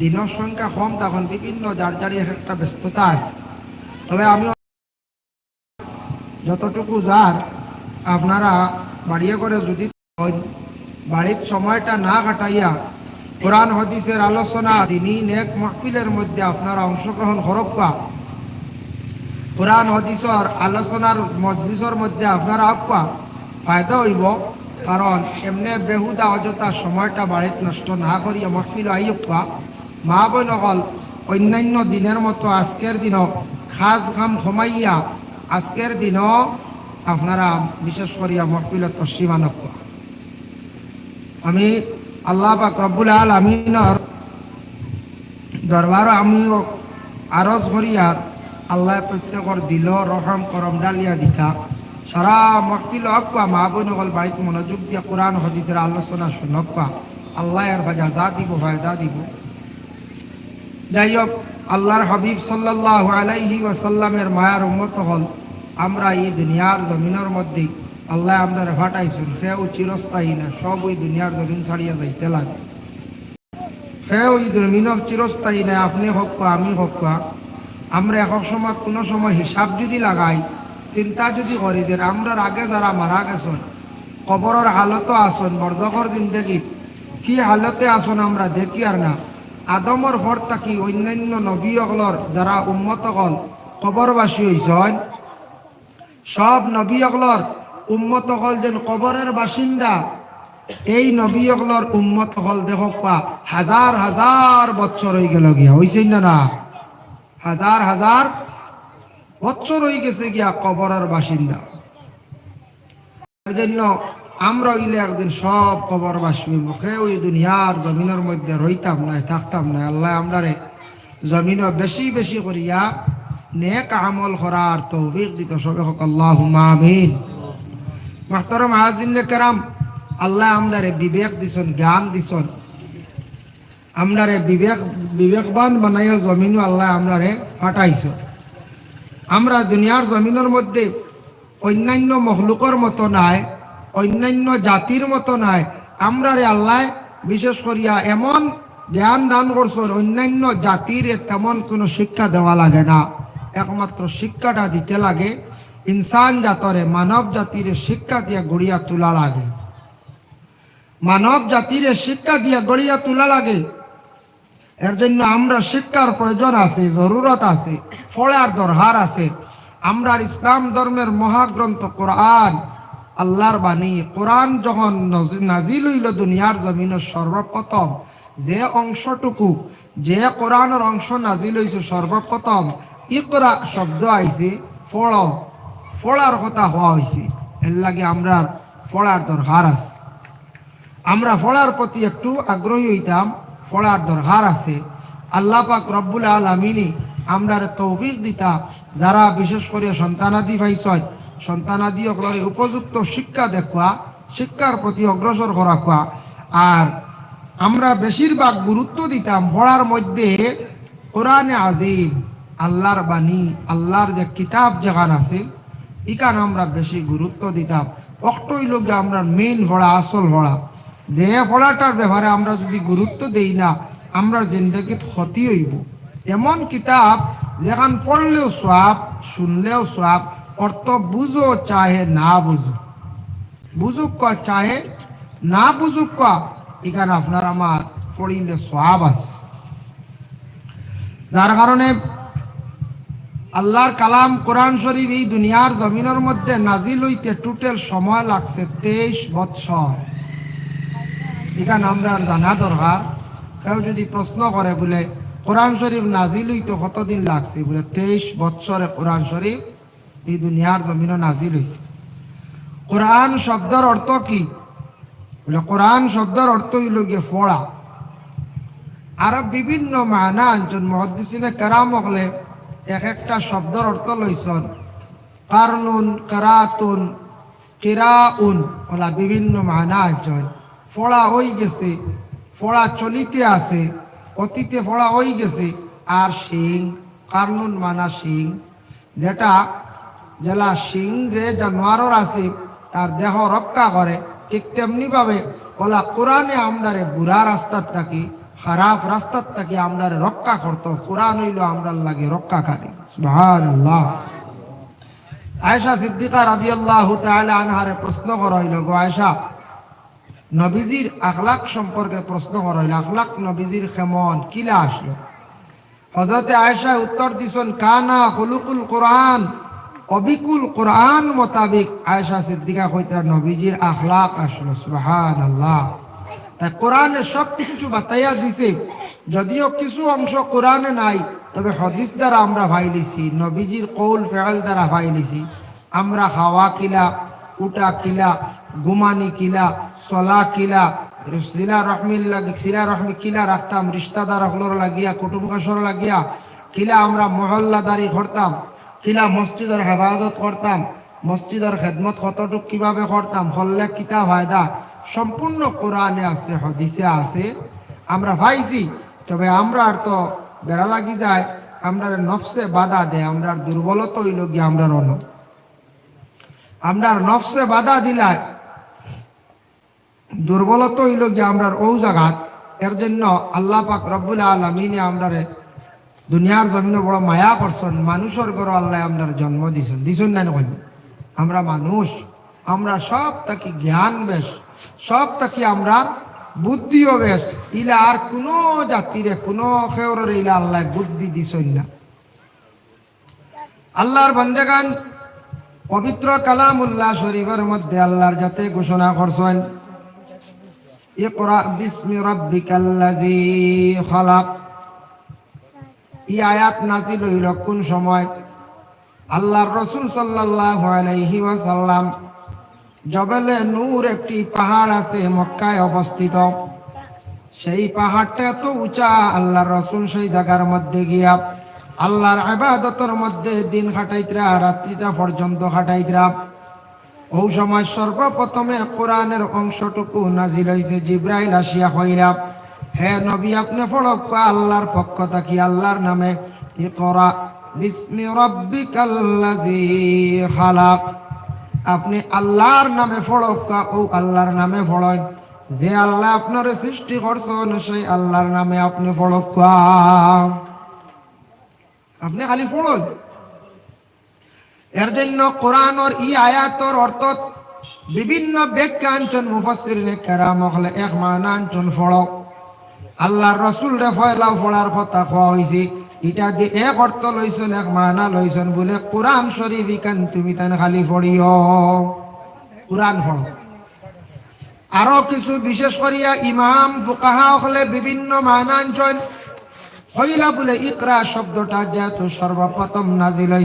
দিনের সংখ্যা কম, তখন বিভিন্ন যার যারই একটা ব্যস্ততা আছে। তবে আমি যতটুকু যার আপনারা বাড়িয়ে করে যদি বাড়ির সময়টা না কাটাইয়া কোরআন, হদিসের আলোচনা দিনই নেক মাহফিলের মধ্যে আপনারা অংশগ্রহণ করক বা। কোরআন, হদিসর আলোচনার মজলিসর মধ্যে আপনারা আঁকবা ফায়দা হইব, কারণ এমনি বেহুদা অযথা সময়টা বাড়িতে নষ্ট না করিয়া মাহফিল আইবা মা বোন হল অন্যান্য দিনের মতো আজকের দিনও খাস খাম কমাইয়া আজকের দিনও আপনারা বিশেষ করিয়া মহফিলত তসীমা নকবা আমি আল্লাহ পাক রব্বুল আল আমিনর দরবার আমিও আরজ করিয়ার আল্লাহ প্রত্যেকর দিল, রহম, করম ডালিয়া দিতা। সারা মহফিল হকবা মা বোন হল বাড়িতে মনোযোগ দিয়া কোরআন, হদিসের আলোচনা শুনকবা আল্লাহ আর ভাজা যা দিব, ফায়দা দিব। যাই হোক, আল্লাহর হাবিব সাল্লাহ আলাইহি ওয়াসাল্লামের মায়ার উন্মত হল, আমরা এই দুনিয়ার জমিনের মধ্যে, আল্লাহ আমাদের ফাটাইছুন সেও চিরস্থায়ী না, সব ওই দুনিয়ার জমিন ছাড়িয়া যাইতে লাগে। সেও ওই জমিন চিরস্থায়ী না, আপনি হোক আমি হোক আমরা এক সময়, কোনো সময় হিসাব যদি লাগাই, চিন্তা যদি করি যে আমরা আগে যারা মারা গেছেন, কবরের হালতও আসন বর্জকর জিন্দগি, কি হালতে আসন আমরা দেখি আর না। আদমর ঘর থাকি অন্যান্য নবীসকলর যারা উন্মত হল কবরবাসী হয়েছেন সব নবীসকলর উম্মত হল যেন কবরের বাসিন্দা, এই হল দেখক পা হাজার হাজার বছর হয়ে গেল গিয়া হয়েছে না না? হাজার হাজার বছর হয়ে গেছে গিয়া কবরের বাসিন্দা। জন্য আমরা ইলে একদিন সব কবর বাসবি মুখে ওই দুনিয়ার জমিনের মধ্যে রইতাম নাই, থাকতাম না আল্লাহ আমরারে জমিন বেশি বেশি করিয়া নেক আমল করার তৌফিক দিত। সবে হোক আল্লাহ আমিন। মাহতরম হাজিন কেরাম, আল্লাহ আমদারে বিবেক দিছন, জ্ঞান দিছন। আমদারে বিবেক, বিবেকবান বানাইয়া জমিনও আল্লাহ আমদারে ফাটাইছ আমরা দুনিয়ার জমিনের মধ্যে অন্যান্য মহলুকর মতো নাই অন্যান্য জাতির মতো নাই। আমরারে আল্লাহ, বিশেষ করিয়া এমন জ্ঞান দান করছেন অন্যান্য জাতির তেমন কোনো শিক্ষা দেওয়া লাগে না। একমাত্র শিক্ষাটা দিতে লাগে। ইনসান জাতরে, মানব জাতির শিক্ষা দিয়ে গড়িয়া তোলা লাগে। মানব জাতির শিক্ষা দিয়ে গড়িয়া তোলা লাগে। এর জন্য আমরা শিক্ষার প্রয়োজন আছে, জরুরত আছে, ফলার দরহার আছে। আমরা ইসলাম ধর্মের মহাগ্রন্থ কোরআন আল্লাহর বাণী। কোরআন যখন নজি- নাজিল হইল দুনিয়ার জমিনের সর্বপ্রথম, যে অংশটুকু, যে কোরআনের অংশ নাজিল হইছে সর্বপ্রথম, ইকরা শব্দ আইছে ফল। ফলার কথা হওয়া হয়েছে এর লাগে আমরা ফলার দরকার আছে। আমরা ফলার প্রতি একটু আগ্রহী হইতাম ফলার দরকার আছে। আল্লাহ পাক রব্বুল আলমিনী আমরা তৌফিক দিতা, যারা বিশেষ করে সন্তানাদি পাইছয় সন্তানাদি অগ্রহে উপযুক্ত শিক্ষা দেখুয়া শিক্ষার প্রতি অগ্রসর করা কোয়া আর আমরা বেশিরভাগ গুরুত্ব দিতাম পড়ার মধ্যে কোরআনে আজিম, আল্লাহর বাণী, আল্লাহর যে কিতাব যেখান আছে ইকান আমরা বেশি গুরুত্ব দিতাম। অক্টই লোক আমরা মেইন ভরা আসল ভরা যে ফলাটার ব্যাপারে আমরা যদি গুরুত্ব দেই না, আমরা জিন্দগিত ক্ষতি হইব। এমন কিতাব যেখান পড়লেও সোয়াব শুনলেও সোয়াব অর্থ বুঝো চাহে না বুঝো বুঝুক ক চাহে না বুঝুক ক এখানে আপনার আমার পড়িলে সোয়াব আছে যার কারণে আল্লাহর কালাম কোরআন শরীফ এই দুনিয়ার জমিনের মধ্যে নাজিল হইতে টোটাল সময় লাগছে তেইশ বৎসর এখানে আমরা জানা দরকার কেউ যদি প্রশ্ন করে বলে কোরআন শরীফ নাজিল হইতে কতদিন লাগছে বলে তেইশ বৎসরে কোরআন শরীফ এই দুনিয়ার জমিনে নাজিল হইছে। কোরআন শব্দের অর্থ কি? বলে কোরআন শব্দের অর্থ হইল গিয়ে ফোড়া। আরও বিভিন্ন মানা আনছেন মহদ্দিসিনে কেরাম হলে এক একটা শব্দের অর্থ লইছন কারনুন, কারাতুন, কিরাউন ওলা বিভিন্ন মানা আনছেন ফোড়া হয়ে গেছে, ফোড়া চলিতে আছে, অতীতে ফোড়া হয়ে গেছে, আর শিং, কারনুন মানা শিং, যেটা জেলা সিং যে জানোয়ারর আছে, তার দেহ রক্ষা করে, ঠিক তেমনি ভাবে ওলা কোরআনে আমদারে বুড়া রাস্তার থাকি, খারাপ রাস্তার থাকি আমরা রক্ষা করতো, কোরআন হইল আমরা লাগে রক্ষাকারী। সুবহানাল্লাহ। আয়েশা সিদ্দিকা রাদিয়াল্লাহু তাআলা আনহারে প্রশ্ন করা হইল গো আয়েশা, নবীজির আখলাক সম্পর্কে প্রশ্ন করা হইল আখলাক নবীজির কেমন কিলা আসলো? হজরতে আয়েশা উত্তর দিছেন, কানা খুলুকুল কোরআন। অবিকুল কোরআন মোতাবিক আয়েশা সিদ্দিকা কইতা নবীজির আখলাক আসলো, সুবহানাল্লাহ। তাই কোরআনে সব কিছু বাতাইয়া দিছে। যদিও কিছু অংশ কোরআনে নাই, তবে হদিস দ্বারা আমরা ভাইলিছি, নবীজির কৌল ফেল দ্বারা ভাইলিছি। আমরা হাওয়া কিলা, উটা কিলা, গুমানি কিলা, সলা কিলা, সিলা রহমিল লাগে, সিলা রহমি কিলা রাখতাম রিস্তাদার হলোর লাগিয়া কুটুম কাসর লাগিয়া, কিলা আমরা মহল্লাদারি করতাম। কিলা মসজিদের হেফাজত করতাম মসজিদের খেদমত কতটুক কীভাবে করতাম হল্লে কিতা ফায়দা সম্পূর্ণ কোরআনে আছে হদিসে আছে। আমরা ভাইছি, তবে আমরা আর তো বেড়া লাগি যায় আমরা নফসে বাধা দেয় আমরা দুর্বলতা হইল গিয়ে আমরা রন আমরা নফসে বাধা দিলায় দুর্বলতা হইল গিয়ে আমরা ও জাগাত এর জন্য আল্লাহ পাক রব্বুল আলমিনে আমরা দুনিয়ার জমিনে বড় মায়া করছেন, মানুষের ঘর আল্লাহ আমরা জন্ম দিছেন। দিছেন না নয় আমরা মানুষ, আমরা সব তাকি জ্ঞান বেশ সব তাকি আমরা বুদ্ধিও বেশ। ইলা আর কোনো জাতিরে, কোনো খেওরের ইলা আল্লাহ বুদ্ধি দিছেন না। আল্লাহর বন্দেগান পবিত্র কালামুল্লাহ শরীফের মধ্যে আল্লাহর যাতে ঘোষণা করছেন, ইকরা বিসমি রাব্বিকাল্লাযী খালাক। এই আয়াত নাজিল হইল কোন সময়? আল্লাহর রসুল ওয়াসাল্লাম জবেলে নূর একটি পাহাড় আছে মক্কায় অবস্থিত। সেই পাহাড়টা এত উঁচা, আল্লাহর রসুল সেই জায়গার মধ্যে গিয়া আল্লাহর আবাদতের মধ্যে দিন খাটাইতরা, রাত্রিটা পর্যন্ত খাটাইতরা। ও সময় সর্বপ্রথমে কোরআনের অংশটুকু নাজিল হয়েছে জিব্রাইল আসিয়া হইরা হে নবী, আপনি ফড়ক আল্লাহর পক্ষ থাকি, আল্লাহর নামে। ইকরা বিসমি রাব্বিকাল্লাযী খালাক। আপনি আল্লাহর নামে ফড়ক ও আল্লাহর নামে ফড়য় যে আল্লাহ আপনার সৃষ্টি করছেন, সেই আল্লাহর নামে আপনি ফড়ক আপনি খালি ফড়য় এর জন্য কোরআনর ই আয়াতর অর্থ, বিভিন্ন ব্যাখ্যা আঞ্চন মুফাসির কেরাম হলে এক মানা আঞ্চন ফড়ক আল্লাহর রসুল রে ফয়লাও ফড়ার কথা কোয়া হয়েছে এটা দিয়ে এক অর্থ লইছেন, এক মানা লইছেন বলে কোরআন শরীফ ইকান তুমি তান খালি ফড়িও কোরআন ফড় আরও কিছু বিশেষ করিয়া ইমাম, ফুকাহা হলে বিভিন্ন মানাঞ্চল। হইলা বলে ইকরা শব্দটা যেহেতু সর্বপ্রথম নাজিল